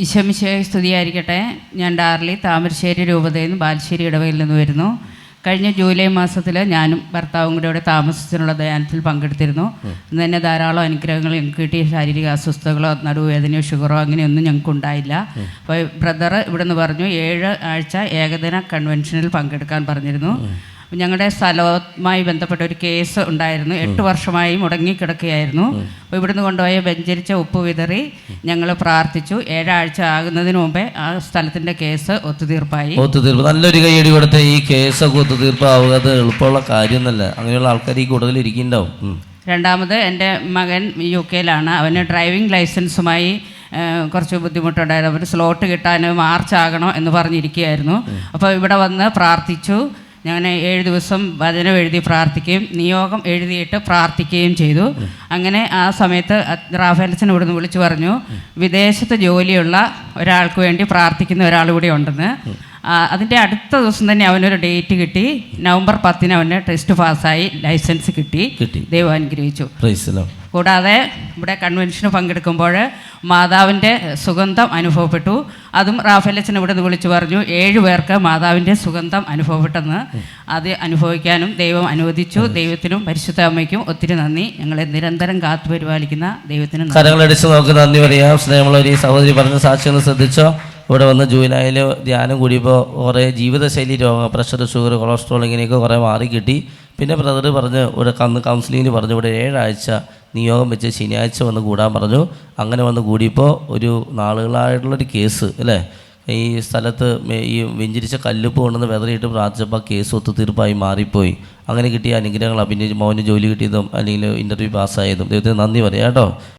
ഈശമിശയെ സ്തുതിയായിരിക്കട്ടെ. ഞാൻ ഡാർലി താമരശ്ശേരി രൂപതയിൽ നിന്ന് ബാലുശ്ശേരി ഇടവയിൽ നിന്ന് വരുന്നു. കഴിഞ്ഞ ജൂലൈ മാസത്തിൽ ഞാനും ഭർത്താവും കൂടെ ഇവിടെ താമസത്തിനുള്ള ധ്യാനത്തിൽ പങ്കെടുത്തിരുന്നു. ഇന്ന് തന്നെ ധാരാളം അനുഗ്രഹങ്ങൾ ഞങ്ങൾക്ക് കിട്ടിയ ശാരീരിക അസ്വസ്ഥതകളോ നടുവേദനയോ ഷുഗറോ അങ്ങനെയൊന്നും ഞങ്ങൾക്ക് ഉണ്ടായില്ല. അപ്പോൾ ബ്രദർ ഇവിടെ നിന്ന് പറഞ്ഞു ഏഴ് ആഴ്ച ഏകദിന കൺവെൻഷനിൽ പങ്കെടുക്കാൻ പറഞ്ഞിരുന്നു. ഞങ്ങളുടെ സ്ഥലവുമായി ബന്ധപ്പെട്ട ഒരു കേസ് ഉണ്ടായിരുന്നു. എട്ട് വർഷമായി മുടങ്ങിക്കിടക്കുകയായിരുന്നു. അപ്പോൾ ഇവിടുന്ന് കൊണ്ടുപോയ വെഞ്ചരിച്ച ഉപ്പ് വിതറി ഞങ്ങൾ പ്രാർത്ഥിച്ചു. ഏഴാഴ്ച ആകുന്നതിന് മുമ്പേ ആ സ്ഥലത്തിന്റെ കേസ് ഒത്തുതീർപ്പായി. ഒത്തുതീർപ്പ്. നല്ലൊരു കൈയടി കൊടുത്ത ഈ കേസൊക്കെ ഒത്തുതീർപ്പാവുക അത് എളുപ്പമുള്ള കാര്യമൊന്നുമല്ല. അങ്ങനെയുള്ള ആൾക്കാർ ഈ കൂടുതൽ ഇരിക്കുന്നുണ്ടാവും. രണ്ടാമത് എന്റെ മകൻ യു കെയിലാണ്. അവന് ഡ്രൈവിംഗ് ലൈസൻസുമായി കുറച്ച് ബുദ്ധിമുട്ടുണ്ടായിരുന്നു. അവർ സ്ലോട്ട് കിട്ടാൻ മാർച്ച് ആകണോ എന്ന് പറഞ്ഞിരിക്കുകയായിരുന്നു. അപ്പോൾ ഇവിടെ വന്ന് പ്രാർത്ഥിച്ചു. ഞാൻ ഏഴ് ദിവസം വചനം എഴുതി പ്രാർത്ഥിക്കുകയും നിയോഗം എഴുതിയിട്ട് പ്രാർത്ഥിക്കുകയും ചെയ്തു. അങ്ങനെ ആ സമയത്ത് റാഫേലച്ചൻ ഇവിടുന്ന് വിളിച്ചു പറഞ്ഞു വിദേശത്ത് ജോലിയുള്ള ഒരാൾക്ക് വേണ്ടി പ്രാർത്ഥിക്കുന്ന ഒരാൾ കൂടി ഉണ്ടെന്ന്. അതിന്റെ അടുത്ത ദിവസം തന്നെ അവനൊരു ഡേറ്റ് കിട്ടി. നവംബർ പത്തിന് അവന് ടെസ്റ്റ് പാസ്സായി ലൈസൻസ് കിട്ടി. ദൈവം അനുഗ്രഹിച്ചു. കൂടാതെ ഇവിടെ കൺവെൻഷന് പങ്കെടുക്കുമ്പോൾ മാതാവിന്റെ സുഗന്ധം അനുഭവപ്പെട്ടു. അതും റാഫേലച്ചൻ ഇവിടെ നിന്ന് വിളിച്ചു പറഞ്ഞു ഏഴ് പേർക്ക് മാതാവിന്റെ സുഗന്ധം അനുഭവപ്പെട്ടെന്ന്. അത് അനുഭവിക്കാനും ദൈവം അനുവദിച്ചു. ദൈവത്തിനും പരിശുദ്ധ അമ്മയ്ക്കും ഒത്തിരി നന്ദി. ഞങ്ങളെ നിരന്തരം കാത്തു പരിപാലിക്കുന്ന ദൈവത്തിനും. കരങ്ങളടിച്ച് നമുക്ക് നന്ദി പറയാം. സ്നേഹമുള്ള ഒരു സഹോദരി പറഞ്ഞ സാക്ഷി ഒന്ന് ശ്രദ്ധിച്ചോ? ഇവിടെ വന്ന് ജൂലൈയിൽ ധ്യാനം കൂടിയപ്പോൾ കുറേ ജീവിതശൈലി രോഗം പ്രഷർ ഷുഗർ കൊളസ്ട്രോൾ ഇങ്ങനെയൊക്കെ കുറേ മാറി കിട്ടി പിന്നെ ബ്രദർ പറഞ്ഞ് ഇവിടെ കന്ന് കൗൺസിലിങ്ങിന് പറഞ്ഞു ഇവിടെ ഏഴാഴ്ച നിയോഗം വെച്ച് ശനിയാഴ്ച വന്ന് കൂടാൻ പറഞ്ഞു. അങ്ങനെ വന്ന് കൂടിയപ്പോൾ ഒരു നാളുകളായിട്ടുള്ളൊരു കേസ് അല്ലേ? ഈ സ്ഥലത്ത് ഈ വെഞ്ചിരിച്ച കല്ലുപ്പ് കൊണ്ടുവന്ന് വെതറിയിട്ട് പ്രാർത്ഥിച്ചപ്പോൾ കേസ് ഒത്തുതീർപ്പായി മാറിപ്പോയി. അങ്ങനെ കിട്ടിയ അനുഗ്രഹങ്ങളാണ് പിന്നെ മോന് ജോലി കിട്ടിയതും അല്ലെങ്കിൽ ഇന്റർവ്യൂ പാസ്സായതും ദൈവത്തിന് നന്ദി പറയാം കേട്ടോ.